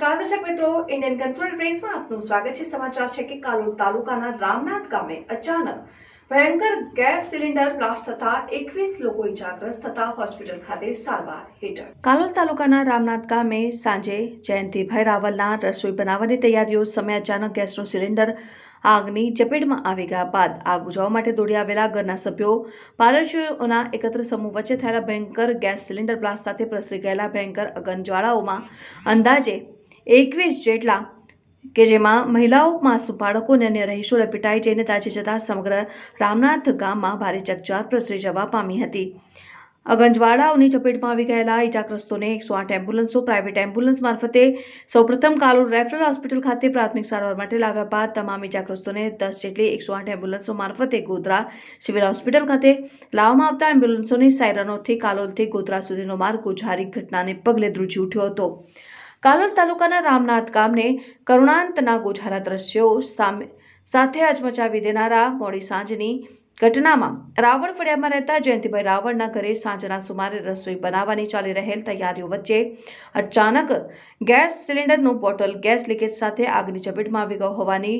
નમસ્કાર દર્શક મિત્રો ઇન્ડિયન કન્સલ્ટ પ્રેસમાં આપનું સ્વાગત છે. સમાચાર છે કે કાલોલ તાલુકાના રામનાથ ગામે અચાનક ભયંકર ગેસ સિલિન્ડર બ્લાસ્ટ થતા એકવીસ લોકો ઇજાગ્રસ્ત થતા હોસ્પિટલ ખાતે સારવાર હેઠળ. કાલોલ તાલુકાના રામનાથ ગામે સાંજે જયંતિભાઈ રાવલના રસોઈ બનાવવાની તૈયારીઓ સમયે અચાનક ગેસનો સિલિન્ડર આગની ચપેટમાં આવી ગયા બાદ આગ બુઝાવવા માટે દોડી આવેલા ઘરના સભ્યો, પારસીઓના એકત્ર સમૂહ વચ્ચે થયેલા ભયંકર ગેસ સિલિન્ડર બ્લાસ્ટ સાથે પ્રસરી ગયેલા ભયંકર અગનજ્વાળાઓમાં અંદાજે એકવીસ જેટલા કે જેમાં મહિલાઓ માસુ બાળકો અને અન્ય રહીશો લપેટાઈ જઈને તાજી જતા સમગ્ર રામનાથ ગામમાં ભારે ચકચાર પ્રસરી જવા પામી હતી. અગંજવાડાઓની ચપેટમાં આવી ગયેલા ઇજાગ્રસ્તોને એકસો આઠ એમ્બ્યુલન્સો, પ્રાઇવેટ એમ્બ્યુલન્સ મારફતે સૌપ્રથમ કાલોલ રેફરલ હોસ્પિટલ ખાતે પ્રાથમિક સારવાર માટે લાવ્યા બાદ તમામ ઇજાગ્રસ્તોને દસ જેટલી એકસો આઠ એમ્બ્યુલન્સો મારફતે ગોધરા સિવિલ હોસ્પિટલ ખાતે લાવવામાં આવતા એમ્બ્યુલન્સોની સાયરનોથી કાલોલથી ગોધરા સુધીનો માર્ગ ગુજારી ઘટનાને પગલે ધ્રુજી ઉઠ્યો હતો. કાલોલ તાલુકાના રામનાથ ગામને કરુણાંતના ગોઝારા દ્રશ્યો સામે સાથે અચમચાવી દેનારા મોડી સાંજની ઘટનામાં રાવણ ફળિયામાં રહેતા જયંતિભાઈ રાવણના ઘરે સાંજના સુમારે રસોઈ બનાવવાની ચાલી રહેલ તૈયારીઓ વચ્ચે અચાનક ગેસ સિલિન્ડરનું બોટલ ગેસ લીકેજ સાથે આગની ચપેટમાં આવી ગયો હોવાની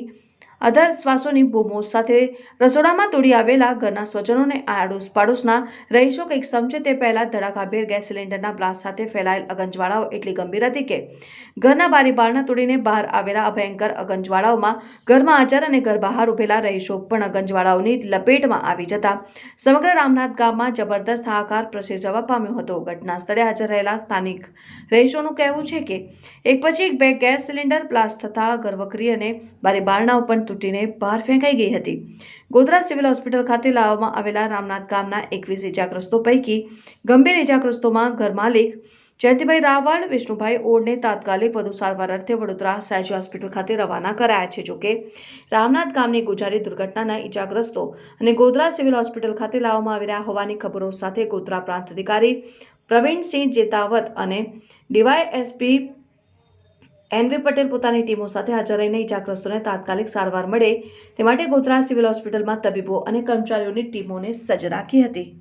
અધર શ્વાસોની બૂમો સાથે રસોડામાં તોડી આવેલા ઘરના સ્વજનોને આડોશ પાડોશના રહીશો કંઈક સમજે તે પહેલાં ધડાકાભેર ગેસ સિલિન્ડરના બ્લાસ્ટ સાથે ફેલાયેલ અગંજવાળાઓ એટલી ગંભીર હતી કે ઘરના બારી બારણા તોડીને બહાર આવેલા અભયંકર ભયંકર અગંજવાળાઓમાં ઘરમાં હાજર અને ઘર બહાર ઉભેલા રહીશો પણ અગંજવાળાઓની લપેટમાં આવી જતા સમગ્ર રામનાથ ગામમાં જબરદસ્ત હાહાકાર પ્રસરી જવા પામ્યો હતો. ઘટના સ્થળે હાજર રહેલા સ્થાનિક રહીશોનું કહેવું છે કે એક પછી એક બે ગેસ સિલિન્ડર બ્લાસ્ટ થતા ઘરવકરી અને બારી બારણાઓ પણ તૂટીને બહાર ફેંકાઈ ગઈ હતી. ગોધરા સિવિલ હોસ્પિટલ ખાતે લાવવામાં આવેલા રામનાથ ગામના એકવીસ ઇજાગ્રસ્તો પૈકી ગંભીર ઇજાગ્રસ્તોમાં ઘર માલિક જયંતિભાઈ રાવળ, વિષ્ણુભાઈ ઓડને તાત્કાલિક વધુ સારવાર અર્થે વડોદરા સયાજી હોસ્પિટલ ખાતે રવાના કરાયા છે. જોકે રામનાથ ગામની ગુજારી દુર્ઘટનાના ઇજાગ્રસ્તો અને ગોધરા સિવિલ હોસ્પિટલ ખાતે લાવવામાં આવી રહ્યા હોવાની ખબરો સાથે ગોધરા પ્રાંત અધિકારી પ્રવીણસિંહ જેતાવત અને ડીવાયએસપી એનવી પટેલ પોતાની ટીમો સાથે હાજર રહીને ઇજાગ્રસ્તોને તાત્કાલિક સારવાર મળે તે માટે ગોધરા સિવિલ હોસ્પિટલમાં તબીબો અને કર્મચારીઓની ટીમોને સજ્જ રાખી હતી.